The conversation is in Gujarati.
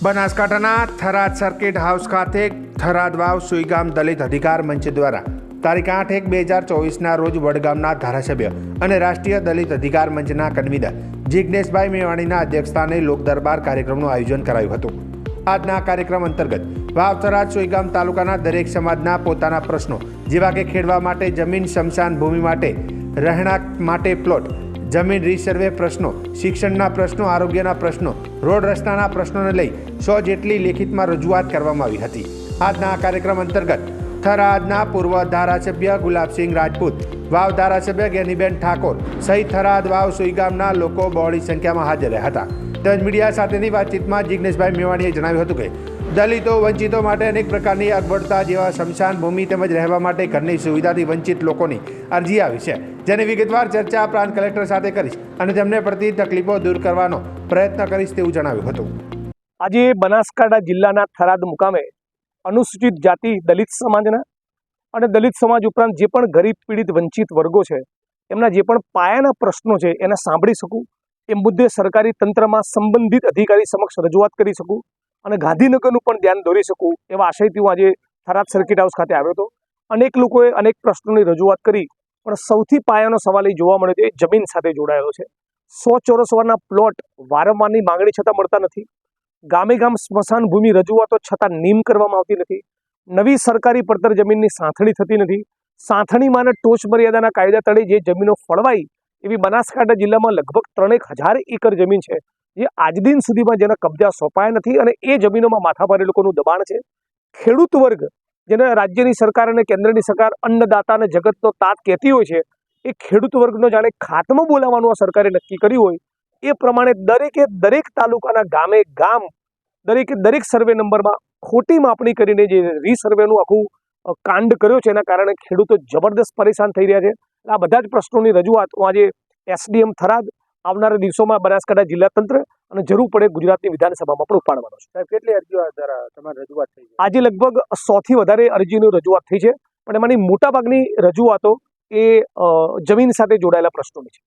બનાસકાંઠાના થરાદ સર્કિટ હાઉસ ખાતે થરાદ વાવ સુઈગામ દલિત અધિકાર મંચ દ્વારા તારીખ આઠ એક બે હજાર ચોવીસના રોજ વડગામના ધારાસભ્ય અને રાષ્ટ્રીય દલિત અધિકાર મંચના કન્વીનર જિજ્ઞેશભાઈ મેવાણીના અધ્યક્ષસ્થાને લોકદરબાર કાર્યક્રમનું આયોજન કરાયું હતું. આજના કાર્યક્રમ અંતર્ગત વાવ, થરાદ, સુઈગામ તાલુકાના દરેક સમાજના પોતાના પ્રશ્નો જેવા કે ખેડવા માટે જમીન, શમશાન ભૂમિ માટે રહેણાંક માટે પ્લોટ જમીન રિસર્વે પ્રશ્નો, શિક્ષણના પ્રશ્નો, આરોગ્યના પ્રશ્નો, રોડ રસ્તાના પ્રશ્નોને લઈ સો જેટલી લેખિતમાં રજૂઆત કરવામાં આવી હતી. આજના આ કાર્યક્રમ અંતર્ગત થરાદના પૂર્વ ધારાસભ્ય ગુલાબસિંહ રાજપૂત, વાવ ધારાસભ્ય જ્ઞાનીબેન ઠાકોર સહિત થરાદ, વાવ સુઈગામના લોકો બહોળી સંખ્યામાં હાજર રહ્યા હતા. તેમજ મીડિયા સાથેની વાતચીતમાં જિજ્ઞેશભાઈ મેવાણીએ જણાવ્યું હતું કે દલિતો વંચિતો માટે અનેક પ્રકારની અગવડતા જેવા શમશાન ભૂમિ તેમજ રહેવા માટે ઘરની સુવિધાથી વંચિત લોકોની અરજી આવી છે, જેની વિગતવાર ચર્ચા પ્રાંત કલેક્ટર સાથે કરીશ અને તેમને પડતી તકલીફો દૂર કરવાનો પ્રયત્ન કરીશ તેવું જણાવ્યું હતું. આજે બનાસકાંઠા જિલ્લાના થરાદ મુકામે અનુસૂચિત જાતિ દલિત સમાજના અને દલિત સમાજ ઉપરાંત જે પણ ગરીબ પીડિત વંચિત વર્ગો છે, એમના જે પણ પાયાના પ્રશ્નો છે એને સાંભળી શકું, એ મુદ્દે સરકારી તંત્રમાં સંબંધિત અધિકારી સમક્ષ રજૂઆત કરી શકું અને ગાંધીનગરનું પણ ધ્યાન દોરી શકું એવા આશયથી હું આજે થરાદ સર્કિટ હાઉસ ખાતે આવ્યો હતો. અનેક લોકોએ અનેક પ્રશ્નોની રજૂઆત કરી, પણ સૌથી પાયાનો સવાલ એ જોવા મળે છે એ જમીન સાથે જોડાયેલો છે. સો ચોરસવાના પ્લોટ વારંવારની માંગણી છતાં મળતા નથી. ગામે ગામ સ્મશાન ભૂમિ રજૂઆતો છતાં નીમ કરવામાં આવતી નથી. નવી સરકારી પડતર જમીનની સાંથણી થતી નથી. સાંથણીમાંના ટોચ મર્યાદાના કાયદા તળે જે જમીનો ફળવાઈ એવી બનાસકાંઠા જિલ્લામાં લગભગ ત્રણેક હજાર એકર જમીન છે. જે આજ દિન સુધીમાં જેના કબજા સોંપાયા નથી અને એ જમીનોમાં માથાભારે લોકોનું દબાણ છે. ખેડૂત વર્ગ, જેને રાજ્યની સરકાર અને કેન્દ્રની સરકાર અન્નદાતા અને જગતનો તાત કહેતી હોય છે, એ ખેડૂત વર્ગનો જાણે ખાતમો બોલાવવાનું આ સરકારે નક્કી કર્યું હોય, એ પ્રમાણે દરેકે દરેક તાલુકાના ગામે ગામ, દરેકે દરેક સર્વે નંબરમાં ખોટી માપણી કરીને જે રીસર્વેનું આખું કાંડ કર્યો છે એના કારણે ખેડૂતો જબરદસ્ત પરેશાન થઈ રહ્યા છે. આ બધા જ પ્રશ્નોની રજૂઆત હું આજે એસડીએમ થરાદ આવનારા દિવસોમાં બનાસકાંઠા જિલ્લા તંત્ર અને જરૂર પડે ગુજરાતની વિધાનસભામાં પણ ઉપાડવાનો છે. સાહેબ કેટલી અરજીઓ તમારી રજૂઆત થઈ છે? આજે લગભગ સોથી વધારે અરજીની રજૂઆત થઈ છે પણ એમાંની મોટાભાગની રજૂઆતો એ જમીન સાથે જોડાયેલા પ્રશ્નોની છે.